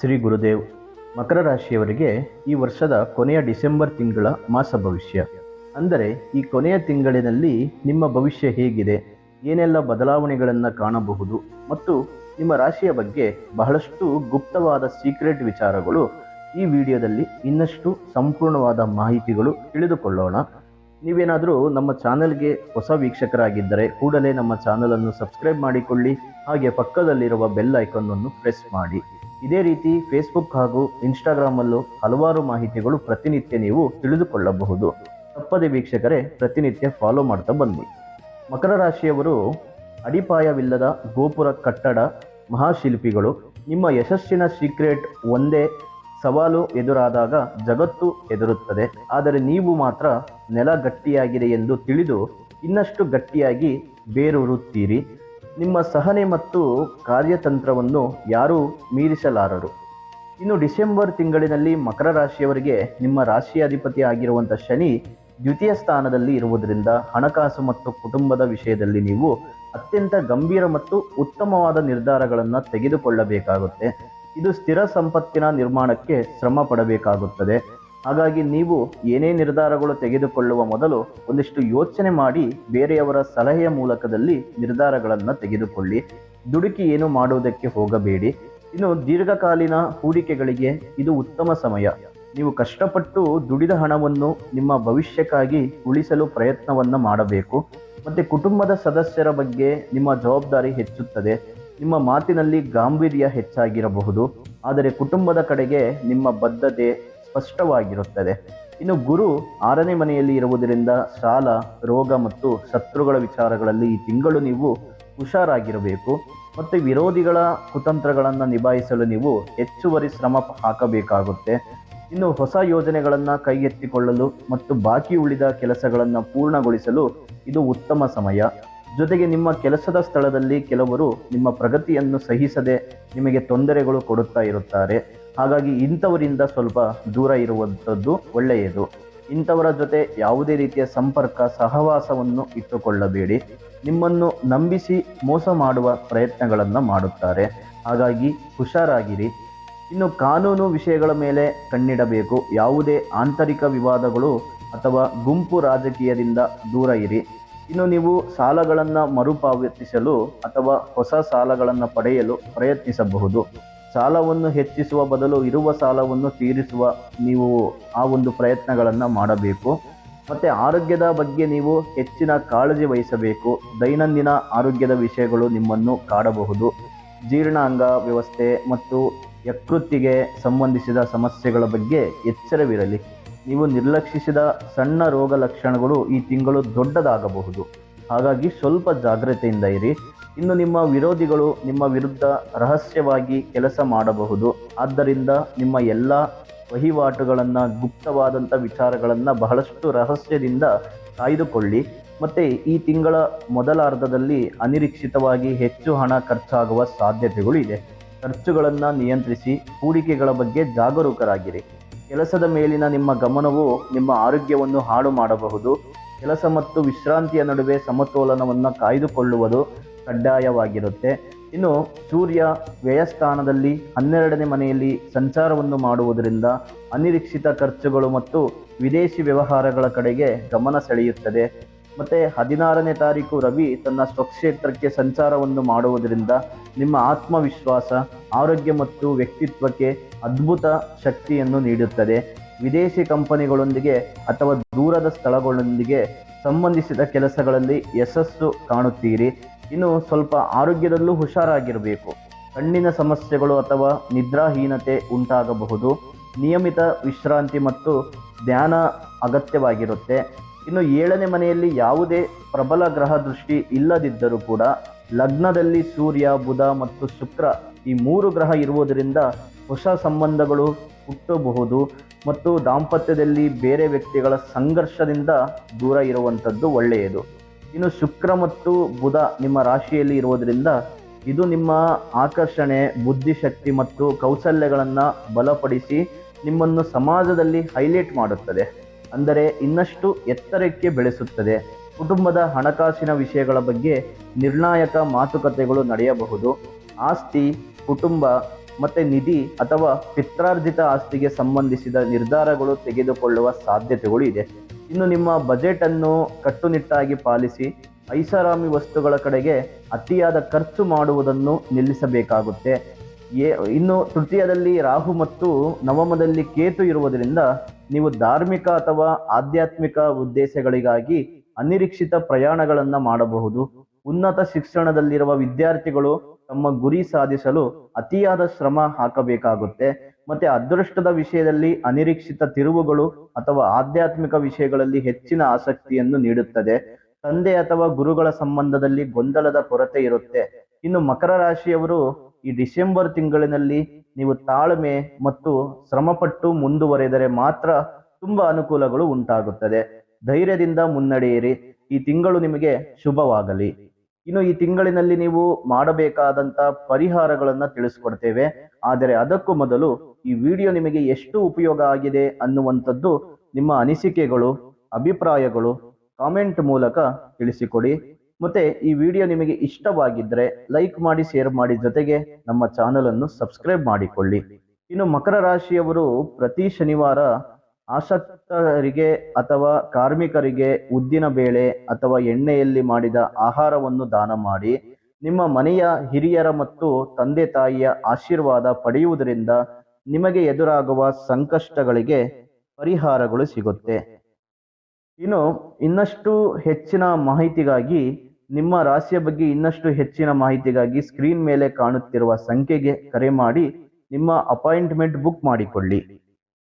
ಶ್ರೀ ಗುರುದೇವ್, ಮಕರ ರಾಶಿಯವರಿಗೆ ಈ ವರ್ಷದ ಕೊನೆಯ ಡಿಸೆಂಬರ್ ತಿಂಗಳ ಮಾಸ ಭವಿಷ್ಯ. ಅಂದರೆ ಈ ಕೊನೆಯ ತಿಂಗಳಿನಲ್ಲಿ ನಿಮ್ಮ ಭವಿಷ್ಯ ಹೇಗಿದೆ, ಏನೆಲ್ಲ ಬದಲಾವಣೆಗಳನ್ನು ಕಾಣಬಹುದು ಮತ್ತು ನಿಮ್ಮ ರಾಶಿಯ ಬಗ್ಗೆ ಬಹಳಷ್ಟು ಗುಪ್ತವಾದ ಸೀಕ್ರೆಟ್ ವಿಚಾರಗಳು ಈ ವಿಡಿಯೋದಲ್ಲಿ ಇನ್ನಷ್ಟು ಸಂಪೂರ್ಣವಾದ ಮಾಹಿತಿಗಳು ತಿಳಿದುಕೊಳ್ಳೋಣ. ನೀವೇನಾದರೂ ನಮ್ಮ ಚಾನೆಲ್ಗೆ ಹೊಸ ವೀಕ್ಷಕರಾಗಿದ್ದರೆ ಕೂಡಲೇ ನಮ್ಮ ಚಾನಲನ್ನು ಸಬ್ಸ್ಕ್ರೈಬ್ ಮಾಡಿಕೊಳ್ಳಿ, ಹಾಗೆ ಪಕ್ಕದಲ್ಲಿರುವ ಬೆಲ್ ಐಕನ್ನನ್ನು ಪ್ರೆಸ್ ಮಾಡಿ. ಇದೇ ರೀತಿ ಫೇಸ್ಬುಕ್ ಹಾಗೂ ಇನ್ಸ್ಟಾಗ್ರಾಮಲ್ಲೂ ಹಲವಾರು ಮಾಹಿತಿಗಳು ಪ್ರತಿನಿತ್ಯ ನೀವು ತಿಳಿದುಕೊಳ್ಳಬಹುದು. ತಪ್ಪದೆ ವೀಕ್ಷಕರೇ, ಪ್ರತಿನಿತ್ಯ ಫಾಲೋ ಮಾಡ್ತಾ ಬನ್ನಿ. ಮಕರ ರಾಶಿಯವರು ಅಡಿಪಾಯವಿಲ್ಲದ ಗೋಪುರ ಕಟ್ಟಡ, ಮಹಾಶಿಲ್ಪಿಗಳು, ನಿಮ್ಮ ಯಶಸ್ಸಿನ ಸೀಕ್ರೆಟ್ ಒಂದೇ ಸವಾಲು ಎದುರಾದಾಗ ಜಗತ್ತು ಎದುರುತ್ತದೆ ಆದರೆ ನೀವು ಮಾತ್ರ ನೆಲ ಗಟ್ಟಿಯಾಗಿದೆ ಎಂದು ತಿಳಿದು ಇನ್ನಷ್ಟು ಗಟ್ಟಿಯಾಗಿ ಬೇರೂರುತ್ತೀರಿ. ನಿಮ್ಮ ಸಹನೆ ಮತ್ತು ಕಾರ್ಯತಂತ್ರವನ್ನು ಯಾರೂ ಮೀರಿಸಲಾರರು. ಇನ್ನು ಡಿಸೆಂಬರ್ ತಿಂಗಳಿನಲ್ಲಿ ಮಕರ ರಾಶಿಯವರಿಗೆ ನಿಮ್ಮ ರಾಶಿಯ ಅಧಿಪತಿ ಆಗಿರುವಂಥ ಶನಿ ದ್ವಿತೀಯ ಸ್ಥಾನದಲ್ಲಿ ಇರುವುದರಿಂದ ಹಣಕಾಸು ಮತ್ತು ಕುಟುಂಬದ ವಿಷಯದಲ್ಲಿ ನೀವು ಅತ್ಯಂತ ಗಂಭೀರ ಮತ್ತು ಉತ್ತಮವಾದ ನಿರ್ಧಾರಗಳನ್ನು ತೆಗೆದುಕೊಳ್ಳಬೇಕಾಗುತ್ತೆ. ಇದು ಸ್ಥಿರ ಸಂಪತ್ತಿನ ನಿರ್ಮಾಣಕ್ಕೆ ಶ್ರಮ ಪಡಬೇಕಾಗುತ್ತದೆ. ಹಾಗಾಗಿ ನೀವು ಏನೇ ನಿರ್ಧಾರಗಳು ತೆಗೆದುಕೊಳ್ಳುವ ಮೊದಲು ಒಂದಿಷ್ಟು ಯೋಚನೆ ಮಾಡಿ ಬೇರೆಯವರ ಸಲಹೆಯ ಮೂಲಕದಲ್ಲಿ ನಿರ್ಧಾರಗಳನ್ನು ತೆಗೆದುಕೊಳ್ಳಿ. ದುಡುಕಿ ಏನು ಮಾಡುವುದಕ್ಕೆ ಹೋಗಬೇಡಿ. ಇನ್ನು ದೀರ್ಘಕಾಲೀನ ಹೂಡಿಕೆಗಳಿಗೆ ಇದು ಉತ್ತಮ ಸಮಯ. ನೀವು ಕಷ್ಟಪಟ್ಟು ದುಡಿದ ಹಣವನ್ನು ನಿಮ್ಮ ಭವಿಷ್ಯಕ್ಕಾಗಿ ಉಳಿಸಲು ಪ್ರಯತ್ನವನ್ನು ಮಾಡಬೇಕು. ಮತ್ತು ಕುಟುಂಬದ ಸದಸ್ಯರ ಬಗ್ಗೆ ನಿಮ್ಮ ಜವಾಬ್ದಾರಿ ಹೆಚ್ಚುತ್ತದೆ. ನಿಮ್ಮ ಮಾತಿನಲ್ಲಿ ಗಾಂಭೀರ್ಯ ಹೆಚ್ಚಾಗಿರಬಹುದು. ಆದರೆ ಕುಟುಂಬದ ಕಡೆಗೆ ನಿಮ್ಮ ಬದ್ಧತೆ ಸ್ಪಷ್ಟವಾಗಿರುತ್ತದೆ. ಇನ್ನು ಗುರು ಆರನೇ ಮನೆಯಲ್ಲಿ ಇರುವುದರಿಂದ ಸಾಲ, ರೋಗ ಮತ್ತು ಶತ್ರುಗಳ ವಿಚಾರಗಳಲ್ಲಿ ಈ ತಿಂಗಳು ನೀವು ಹುಷಾರಾಗಿರಬೇಕು. ಮತ್ತು ವಿರೋಧಿಗಳ ಕುತಂತ್ರಗಳನ್ನು ನಿಭಾಯಿಸಲು ನೀವು ಹೆಚ್ಚುವರಿ ಶ್ರಮ ಹಾಕಬೇಕಾಗುತ್ತೆ. ಇನ್ನು ಹೊಸ ಯೋಜನೆಗಳನ್ನು ಕೈಗೆತ್ತಿಕೊಳ್ಳಲು ಮತ್ತು ಬಾಕಿ ಉಳಿದ ಕೆಲಸಗಳನ್ನು ಪೂರ್ಣಗೊಳಿಸಲು ಇದು ಉತ್ತಮ ಸಮಯ. ಜೊತೆಗೆ ನಿಮ್ಮ ಕೆಲಸದ ಸ್ಥಳದಲ್ಲಿ ಕೆಲವರು ನಿಮ್ಮ ಪ್ರಗತಿಯನ್ನು ಸಹಿಸದೆ ನಿಮಗೆ ತೊಂದರೆಗಳು ಕೊಡುತ್ತಾ ಇರುತ್ತಾರೆ. ಹಾಗಾಗಿ ಇಂಥವರಿಂದ ಸ್ವಲ್ಪ ದೂರ ಇರುವಂಥದ್ದು ಒಳ್ಳೆಯದು. ಇಂಥವರ ಜೊತೆ ಯಾವುದೇ ರೀತಿಯ ಸಂಪರ್ಕ, ಸಹವಾಸವನ್ನು ಇಟ್ಟುಕೊಳ್ಳಬೇಡಿ. ನಿಮ್ಮನ್ನು ನಂಬಿಸಿ ಮೋಸ ಮಾಡುವ ಪ್ರಯತ್ನಗಳನ್ನು ಮಾಡುತ್ತಾರೆ. ಹಾಗಾಗಿ ಹುಷಾರಾಗಿರಿ. ಇನ್ನು ಕಾನೂನು ವಿಷಯಗಳ ಮೇಲೆ ಕಣ್ಣಿಡಬೇಕು. ಯಾವುದೇ ಆಂತರಿಕ ವಿವಾದಗಳು ಅಥವಾ ಗುಂಪು ರಾಜಕೀಯದಿಂದ ದೂರ ಇರಿ. ಇನ್ನು ನೀವು ಸಾಲಗಳನ್ನು ಮರುಪಾವತಿಸಲು ಅಥವಾ ಹೊಸ ಸಾಲಗಳನ್ನು ಪಡೆಯಲು ಪ್ರಯತ್ನಿಸಬಹುದು. ಸಾಲವನ್ನು ಹೆಚ್ಚಿಸುವ ಬದಲು ಇರುವ ಸಾಲವನ್ನು ತೀರಿಸುವ ನೀವು ಆ ಒಂದು ಪ್ರಯತ್ನಗಳನ್ನು ಮಾಡಬೇಕು. ಮತ್ತು ಆರೋಗ್ಯದ ಬಗ್ಗೆ ನೀವು ಹೆಚ್ಚಿನ ಕಾಳಜಿ ವಹಿಸಬೇಕು. ದೈನಂದಿನ ಆರೋಗ್ಯದ ವಿಷಯಗಳು ನಿಮ್ಮನ್ನು ಕಾಡಬಹುದು. ಜೀರ್ಣಾಂಗ ವ್ಯವಸ್ಥೆ ಮತ್ತು ಯಕೃತ್ತಿಗೆ ಸಂಬಂಧಿಸಿದ ಸಮಸ್ಯೆಗಳ ಬಗ್ಗೆ ಎಚ್ಚರವಿರಲಿ. ನೀವು ನಿರ್ಲಕ್ಷಿಸಿದ ಸಣ್ಣ ರೋಗ ಲಕ್ಷಣಗಳು ಈ ತಿಂಗಳು ದೊಡ್ಡದಾಗಬಹುದು. ಹಾಗಾಗಿ ಸ್ವಲ್ಪ ಜಾಗ್ರತೆಯಿಂದ ಇರಿ. ಇನ್ನು ನಿಮ್ಮ ವಿರೋಧಿಗಳು ನಿಮ್ಮ ವಿರುದ್ಧ ರಹಸ್ಯವಾಗಿ ಕೆಲಸ ಮಾಡಬಹುದು. ಆದ್ದರಿಂದ ನಿಮ್ಮ ಎಲ್ಲ ವಹಿವಾಟುಗಳನ್ನು ಗುಪ್ತವಾದಂಥ ವಿಚಾರಗಳನ್ನು ಬಹಳಷ್ಟು ರಹಸ್ಯದಿಂದ ಕಾಯ್ದುಕೊಳ್ಳಿ. ಮತ್ತು ಈ ತಿಂಗಳ ಮೊದಲಾರ್ಧದಲ್ಲಿ ಅನಿರೀಕ್ಷಿತವಾಗಿ ಹೆಚ್ಚು ಹಣ ಖರ್ಚಾಗುವ ಸಾಧ್ಯತೆಗಳು ಇದೆ. ಖರ್ಚುಗಳನ್ನು ನಿಯಂತ್ರಿಸಿ ಹೂಡಿಕೆಗಳ ಬಗ್ಗೆ ಜಾಗರೂಕರಾಗಿರಿ. ಕೆಲಸದ ಮೇಲಿನ ನಿಮ್ಮ ಗಮನವು ನಿಮ್ಮ ಆರೋಗ್ಯವನ್ನು ಹಾಳು ಮಾಡಬಹುದು. ಕೆಲಸ ಮತ್ತು ವಿಶ್ರಾಂತಿಯ ನಡುವೆ ಸಮತೋಲನವನ್ನು ಕಾಯ್ದುಕೊಳ್ಳುವುದು ಕಡ್ಡಾಯವಾಗಿರುತ್ತೆ. ಇನ್ನು ಸೂರ್ಯ ವ್ಯಯಸ್ಥಾನದಲ್ಲಿ ಹನ್ನೆರಡನೇ ಮನೆಯಲ್ಲಿ ಸಂಚಾರವನ್ನು ಮಾಡುವುದರಿಂದ ಅನಿರೀಕ್ಷಿತ ಖರ್ಚುಗಳು ಮತ್ತು ವಿದೇಶಿ ವ್ಯವಹಾರಗಳ ಕಡೆಗೆ ಗಮನ ಸೆಳೆಯುತ್ತದೆ. ಮತ್ತು ಹದಿನಾರನೇ ತಾರೀಕು ರವಿ ತನ್ನ ಸ್ವಕ್ಷೇತ್ರಕ್ಕೆ ಸಂಚಾರವನ್ನು ಮಾಡುವುದರಿಂದ ನಿಮ್ಮ ಆತ್ಮವಿಶ್ವಾಸ, ಆರೋಗ್ಯ ಮತ್ತು ವ್ಯಕ್ತಿತ್ವಕ್ಕೆ ಅದ್ಭುತ ಶಕ್ತಿಯನ್ನು ನೀಡುತ್ತದೆ. ವಿದೇಶಿ ಕಂಪನಿಗಳೊಂದಿಗೆ ಅಥವಾ ದೂರದ ಸ್ಥಳಗಳೊಂದಿಗೆ ಸಂಬಂಧಿಸಿದ ಕೆಲಸಗಳಲ್ಲಿ ಯಶಸ್ಸು ಕಾಣುತ್ತೀರಿ. ಇನ್ನು ಸ್ವಲ್ಪ ಆರೋಗ್ಯದಲ್ಲೂ ಹುಷಾರಾಗಿರಬೇಕು. ಕಣ್ಣಿನ ಸಮಸ್ಯೆಗಳು ಅಥವಾ ನಿದ್ರಾಹೀನತೆ ಉಂಟಾಗಬಹುದು. ನಿಯಮಿತ ವಿಶ್ರಾಂತಿ ಮತ್ತು ಧ್ಯಾನ ಅಗತ್ಯವಾಗಿರುತ್ತೆ. ಇನ್ನು ಏಳನೇ ಮನೆಯಲ್ಲಿ ಯಾವುದೇ ಪ್ರಬಲ ಗ್ರಹ ದೃಷ್ಟಿ ಇಲ್ಲದಿದ್ದರೂ ಕೂಡ ಲಗ್ನದಲ್ಲಿ ಸೂರ್ಯ, ಬುಧ ಮತ್ತು ಶುಕ್ರ ಈ ಮೂರು ಗ್ರಹ ಇರುವುದರಿಂದ ಹೊಸ ಸಂಬಂಧಗಳು ಹುಟ್ಟಬಹುದು ಮತ್ತು ದಾಂಪತ್ಯದಲ್ಲಿ ಬೇರೆ ವ್ಯಕ್ತಿಗಳ ಸಂಘರ್ಷದಿಂದ ದೂರ ಇರುವಂಥದ್ದು ಒಳ್ಳೆಯದು. ಇನ್ನು ಶುಕ್ರ ಮತ್ತು ಬುಧ ನಿಮ್ಮ ರಾಶಿಯಲ್ಲಿ ಇರುವುದರಿಂದ ಇದು ನಿಮ್ಮ ಆಕರ್ಷಣೆ ಬುದ್ಧಿಶಕ್ತಿ ಮತ್ತು ಕೌಶಲ್ಯಗಳನ್ನು ಬಲಪಡಿಸಿ ನಿಮ್ಮನ್ನು ಸಮಾಜದಲ್ಲಿ ಹೈಲೈಟ್ ಮಾಡುತ್ತದೆ. ಅಂದರೆ ಇನ್ನಷ್ಟು ಎತ್ತರಕ್ಕೆ ಬೆಳೆಸುತ್ತದೆ. ಕುಟುಂಬದ ಹಣಕಾಸಿನ ವಿಷಯಗಳ ಬಗ್ಗೆ ನಿರ್ಣಾಯಕ ಮಾತುಕತೆಗಳು ನಡೆಯಬಹುದು. ಆಸ್ತಿ, ಕುಟುಂಬ ಮತ್ತೆ ನಿಧಿ ಅಥವಾ ಪಿತ್ರಾರ್ಜಿತ ಆಸ್ತಿಗೆ ಸಂಬಂಧಿಸಿದ ನಿರ್ಧಾರಗಳು ತೆಗೆದುಕೊಳ್ಳುವ ಸಾಧ್ಯತೆಗಳು ಇದೆ. ಇನ್ನು ನಿಮ್ಮ ಬಜೆಟ್ ಅನ್ನು ಕಟ್ಟುನಿಟ್ಟಾಗಿ ಪಾಲಿಸಿ ಐಷಾರಾಮಿ ವಸ್ತುಗಳ ಕಡೆಗೆ ಅತಿಯಾದ ಖರ್ಚು ಮಾಡುವುದನ್ನು ನಿಲ್ಲಿಸಬೇಕಾಗುತ್ತೆ. ಇನ್ನು ತೃತೀಯದಲ್ಲಿ ರಾಹು ಮತ್ತು ನವಮದಲ್ಲಿ ಕೇತು ಇರುವುದರಿಂದ ನೀವು ಧಾರ್ಮಿಕ ಅಥವಾ ಆಧ್ಯಾತ್ಮಿಕ ಉದ್ದೇಶಗಳಿಗಾಗಿ ಅನಿರೀಕ್ಷಿತ ಪ್ರಯಾಣಗಳನ್ನು ಮಾಡಬಹುದು. ಉನ್ನತ ಶಿಕ್ಷಣದಲ್ಲಿರುವ ವಿದ್ಯಾರ್ಥಿಗಳು ತಮ್ಮ ಗುರಿ ಸಾಧಿಸಲು ಅತಿಯಾದ ಶ್ರಮ ಹಾಕಬೇಕಾಗುತ್ತೆ. ಮತ್ತೆ ಅದೃಷ್ಟದ ವಿಷಯದಲ್ಲಿ ಅನಿರೀಕ್ಷಿತ ತಿರುವುಗಳು ಅಥವಾ ಆಧ್ಯಾತ್ಮಿಕ ವಿಷಯಗಳಲ್ಲಿ ಹೆಚ್ಚಿನ ಆಸಕ್ತಿಯನ್ನು ನೀಡುತ್ತದೆ. ತಂದೆ ಅಥವಾ ಗುರುಗಳ ಸಂಬಂಧದಲ್ಲಿ ಗೊಂದಲದ ಕೊರತೆ ಇರುತ್ತೆ. ಇನ್ನು ಮಕರ ರಾಶಿಯವರು ಈ ಡಿಸೆಂಬರ್ ತಿಂಗಳಿನಲ್ಲಿ ನೀವು ತಾಳ್ಮೆ ಮತ್ತು ಶ್ರಮಪಟ್ಟು ಮುಂದುವರೆದರೆ ಮಾತ್ರ ತುಂಬಾ ಅನುಕೂಲಗಳು ಉಂಟಾಗುತ್ತದೆ. ಧೈರ್ಯದಿಂದ ಮುನ್ನಡೆಯಿರಿ. ಈ ತಿಂಗಳು ನಿಮಗೆ ಶುಭವಾಗಲಿ. ಇನ್ನು ಈ ತಿಂಗಳಿನಲ್ಲಿ ನೀವು ಮಾಡಬೇಕಾದಂತ ಪರಿಹಾರಗಳನ್ನ ತಿಳಿಸ್ಕೊಡ್ತೇವೆ. ಆದರೆ ಅದಕ್ಕೂ ಮೊದಲು ಈ ವಿಡಿಯೋ ನಿಮಗೆ ಎಷ್ಟು ಉಪಯೋಗ ಆಗಿದೆ ಅನ್ನುವಂಥದ್ದು ನಿಮ್ಮ ಅನಿಸಿಕೆಗಳು, ಅಭಿಪ್ರಾಯಗಳು ಕಾಮೆಂಟ್ ಮೂಲಕ ತಿಳಿಸಿಕೊಡಿ. ಮತ್ತೆ ಈ ವಿಡಿಯೋ ನಿಮಗೆ ಇಷ್ಟವಾಗಿದ್ದರೆ ಲೈಕ್ ಮಾಡಿ, ಶೇರ್ ಮಾಡಿ ಜೊತೆಗೆ ನಮ್ಮ ಚಾನಲನ್ನು ಸಬ್ಸ್ಕ್ರೈಬ್ ಮಾಡಿಕೊಳ್ಳಿ. ಇನ್ನು ಮಕರ ರಾಶಿಯವರು ಪ್ರತಿ ಶನಿವಾರ ಆಸಕ್ತರಿಗೆ ಅಥವಾ ಕಾರ್ಮಿಕರಿಗೆ ಉದ್ದಿನ ಬೇಳೆ ಅಥವಾ ಎಣ್ಣೆಯಲ್ಲಿ ಮಾಡಿದ ಆಹಾರವನ್ನು ದಾನ ಮಾಡಿ, ನಿಮ್ಮ ಮನೆಯ ಹಿರಿಯರ ಮತ್ತು ತಂದೆ ತಾಯಿಯ ಆಶೀರ್ವಾದ ಪಡೆಯುವುದರಿಂದ ನಿಮಗೆ ಎದುರಾಗುವ ಸಂಕಷ್ಟಗಳಿಗೆ ಪರಿಹಾರಗಳು ಸಿಗುತ್ತೆ. ಇನ್ನು ಇನ್ನಷ್ಟು ಹೆಚ್ಚಿನ ಮಾಹಿತಿಗಾಗಿ, ನಿಮ್ಮ ರಾಶಿಯ ಬಗ್ಗೆ ಇನ್ನಷ್ಟು ಹೆಚ್ಚಿನ ಮಾಹಿತಿಗಾಗಿ ಸ್ಕ್ರೀನ್ ಮೇಲೆ ಕಾಣುತ್ತಿರುವ ಸಂಖ್ಯೆಗೆ ಕರೆ ಮಾಡಿ, ನಿಮ್ಮ ಅಪಾಯಿಂಟ್ಮೆಂಟ್ ಬುಕ್ ಮಾಡಿಕೊಳ್ಳಿ.